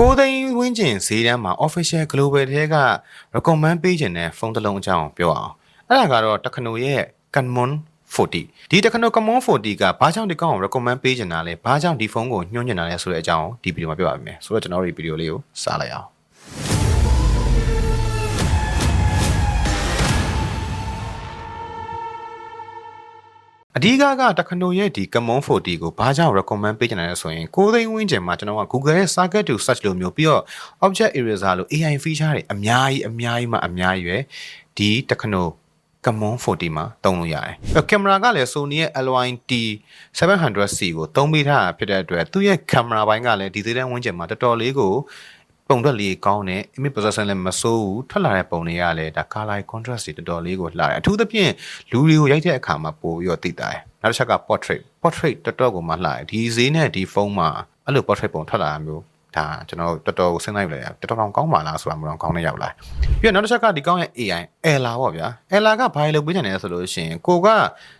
ကိုသိန်းဝင်းကျင်ဈေးတန်းမှာ official global ထဲက recommend ပေးခြင်းတဲ့ဖုန်းတစ်လုံးအကြောင်းပြောအောင်အဲ့ဒါကတော့တက္ကနိုရဲ့ Camon 40ဒီတက္ကနို Camon 40ကဘာကြောင့်ဒီကောင်ကို recommend ပေးခြင်းတာလဲဘာကြောင့်ဒီဖုန်းကိုညွှန်းကျင်တာလဲဆိုတဲ့အကြောင်းကိုဒီဗီဒီယိုမှာပြောပါမယ်ဆိုတော့ကျွန်တော်တို့ဒီဗီဒီယိုလေးကိုစလိုက်အောင် အဓိကကတက္ကနိုရဲ့ဒီ Camon 40ကိုဘာကြောင့် recommend ပေးချင်တယ်လဲဆိုရင်ကိုသိန်းဝင်းကျင်မှာကျွန်တော်က Google ရဲ့ Circuit to Search လိုမျိုးပြီးတော့ Object Eraser လို AI feature တွေအများကြီးအများကြီးမှအများကြီးပဲဒီတက္ကနို Camon 40မှာသုံးလို့ရတယ်။အဲ့ကင်မရာကလည်း Sony ရဲ့ LYT 700C ကိုသုံးပေးထားတာဖြစ်တဲ့အတွက်သူ့ရဲ့ကင်မရာဘိုင်းကလည်းဒီသေးတဲ့ဝင်းကျင်မှာတော်တော်လေးကို ပုံထွက်လေးကောင်းတယ် image processor လည်းမဆိုးဘူးထွက်လာတဲ့ပုံတွေကလည်းဒါ color contrast တွေတော်တော်လေးကိုလှတယ်အထူးသဖြင့်လူတွေကိုရိုက်တဲ့အခါမှာပို့ပြီးတော့သိတာတယ်နောက်တစ်ချက်က portrait portrait တော်တော်ကိုမှလှတယ်ဒီဈေးနဲ့ဒီဖုန်းမှာအဲ့လို portrait ပုံထွက်လာတာမျိုး ဒါကျွန်တော်တော်တော်ကိုစဉ်းစားယူလိုက်ရတော်တော်ကောင်းပါလားဆိုတာမလို့ကောင်းနေရောက်လာပြီးတော့နောက်တစ်ချက်ကဒီကောင်းရဲ့ AI Ella ပေါ့ဗျာ Ella ကဘာလို့ပေးချင်လဲဆိုလို့ရှိရင်ကိုက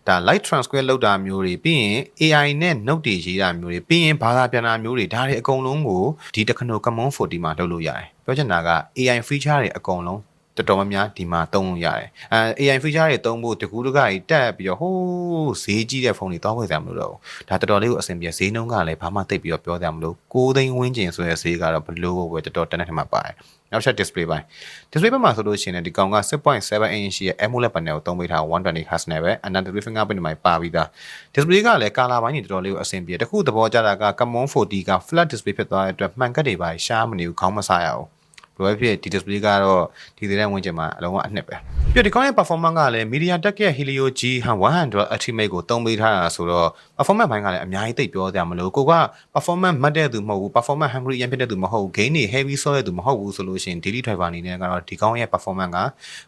ဒါ light transcript လောက်တာမျိုးတွေပြီးရင် AI နဲ့ note တွေရေးတာမျိုးတွေပြီးရင်ဘာသာပြန်တာမျိုးတွေဒါတွေအကုန်လုံးကိုဒီတက္ကနို Camon 40မှာလုပ်လို့ရတယ်ပြောချင်တာက AI feature တွေအကုန်လုံး တော်တော်များများဒီမှာသုံးလို့ရတယ်အဲ AI feature တွေသုံးဖို့တကူတကကြီးတက်ပြီးတော့ဟိုးဈေးကြီးတဲ့ဖုန်းတွေတောင်းဝယ်ကြမလို့တော့ဘူးဒါတော်တော်လေးကိုအဆင်ပြေဈေးနှုန်းကလည်းဘာမှသိပ်ပြီးတော့ပြောကြမလို့6သိန်းဝန်းကျင်ဆိုတဲ့ဈေးကတော့ဘလို့ပဲတော်တော်တန်းတဲ့ထက်မှာပါတယ်နောက်ချက် display ပိုင်း display ဘက်မှာဆိုလို့ရှိရင်ဒီကောင်က6.7 inch ရဲ့ AMOLED panel ကိုသုံးပေးထား120 Hz နဲ့ပဲ and display fingerprint မှာပါပြီးသား display ကလည်း color ဘိုင်းတွေတော်တော်လေးကိုအဆင်ပြေတခုသဘောကျတာက Camon 40က flat display ဖြစ်သွားတဲ့အတွက်မှန်ကတ်တွေပါရှားမနေဘူးခေါင်းမဆရအောင် ဘယ်လိုဖြစ်ဒီ display ကတော့ဒီသေးတဲ့ဝင်ကျင်မှာအလုံးဝအနှစ်ပဲ ပြီးတော့ဒီကောင်းရဲ့ performance ကလည်း MediaTek ရဲ့ Helio G 100 Ultimate ကိုသုံးပေးထားတာဆိုတော့ performance ဘိုင်းကလည်းအများကြီးသိပ်ပြောကြမလို့ကိုက performance မှတ်တဲ့သူမဟုတ်ဘူး performance hungry ရန်ဖြစ်တဲ့သူမဟုတ်ဘူး gain တွေ heavy ဆော့တဲ့သူမဟုတ်ဘူးဆိုလို့ရှိရင် daily driver အနေနဲ့ကတော့ဒီကောင်းရဲ့ performance က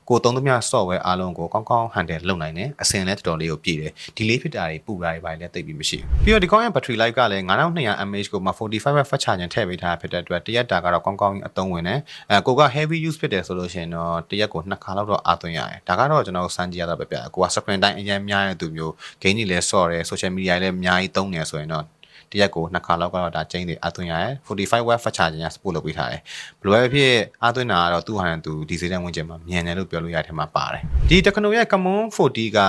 ကိုသုံးသမျှ software အားလုံးကိုကောင်းကောင်း handle လုပ်နိုင်တယ်အဆင်လည်းတော်တော်လေးကိုပြည့်တယ် delay ဖြစ်တာတွေပူတာတွေပါလည်းသိပ်ပြီးမရှိဘူးပြီးတော့ဒီကောင်းရဲ့ battery life ကလည်း9200 mAh ကိုမှ45 watt fast charging ထည့်ပေးထားဖြစ်တဲ့အတွက်တရက်တာကတော့ကောင်းကောင်းအသုံးဝင်တယ်အဲကိုက heavy use ဖြစ်တယ်ဆိုလို့ရှိရင်တော့တရက်ကိုနှစ်ခါလောက်တော့အားသွင်းရတယ်ဒါကတော့ကျွန်တော်စမ်းကြည့်ရတာပဲပြကိုက screen time အရင်များတဲ့သူမျိုး gain တွေလည်းဆော့တယ် social media တွေလည်းအများကြီးသုံးနေဆိုရင်တော့တရက်ကိုနှစ်ခါလောက်ကတော့ဒါကျင်းတွေအသွင်းရတယ်45 watt fast charging က support လုပ်ပေးထားတယ်ဘယ်လိုပဲဖြစ်အသွင်းတာကတော့သူ့ဟာနဲ့သူဒီဈေးတန်းဝင်ကျင်မှာမြန်တယ်လို့ပြောလို့ရတဲ့ထဲမှာပါတယ်ဒီ Techno ရဲ့ Camon 40က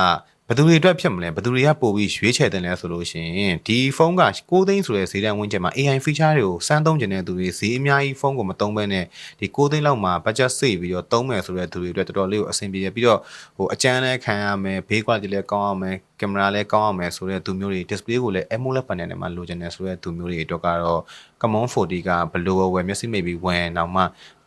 ဘယ်သူတွေအတွက်ဖြစ်မလဲဘယ်သူတွေကပို့ပြီးရွေးချယ်တယ်လဲဆိုလို့ရှိရင်ဒီဖုန်းက6သိန်းဆိုတဲ့ဈေးတန်းဝန်းကျင်မှာ AI feature တွေကိုစမ်းသုံးကျင်တဲ့သူတွေဈေးအများကြီးဖုန်းကိုမသုံးဘဲနဲ့ဒီ6သိန်းလောက်မှာ budget စိတ်ပြီးတော့သုံးမယ်ဆိုတဲ့သူတွေအတွက်တော်တော်လေးကိုအဆင်ပြေတယ်ပြီးတော့ဟိုအကျန်းလဲခံရမယ်ဘေး quality လည်းကောင်းရမယ်ကင်မရာလည်းကောင်းရမယ်ဆိုတဲ့သူမျိုးတွေ display ကိုလည်း AMOLED panel နဲ့မှလိုချင်တယ်ဆိုတဲ့သူမျိုးတွေအတွက်ကတော့ Camon 40ကဘယ်လိုဝယ်မျက်စိမိတ်ပြီးဝင်တော့မှ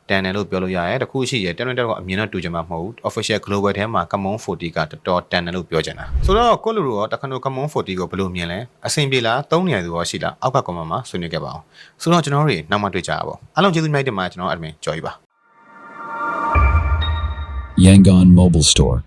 တန်တယ်လို့ပြောလို့ရတယ်တခုရှိရတန်တဲ့တော့အမြင်တော့တူချင်မှာမဟုတ်ဘူး official global ထဲမှာ Camon 40ကတော်တော်တန်တယ်လို့ပြောချင်တာဆိုတော့ကိုလူတို့ရောတခဏ Camon 40ကိုဘယ်လိုမြင်လဲအဆင်ပြေလားသုံးနေရသူရောရှိလားအောက်က comment မှာဆွေးနွေးခဲ့ပါအောင်ဆိုတော့ကျွန်တော်တို့နောက်မှတွေ့ကြပါပေါ့အားလုံးကျေးဇူးများတင်ပါတယ်ကျွန်တော် admin ကြော်ကြီးပါ Yangon Mobile Store.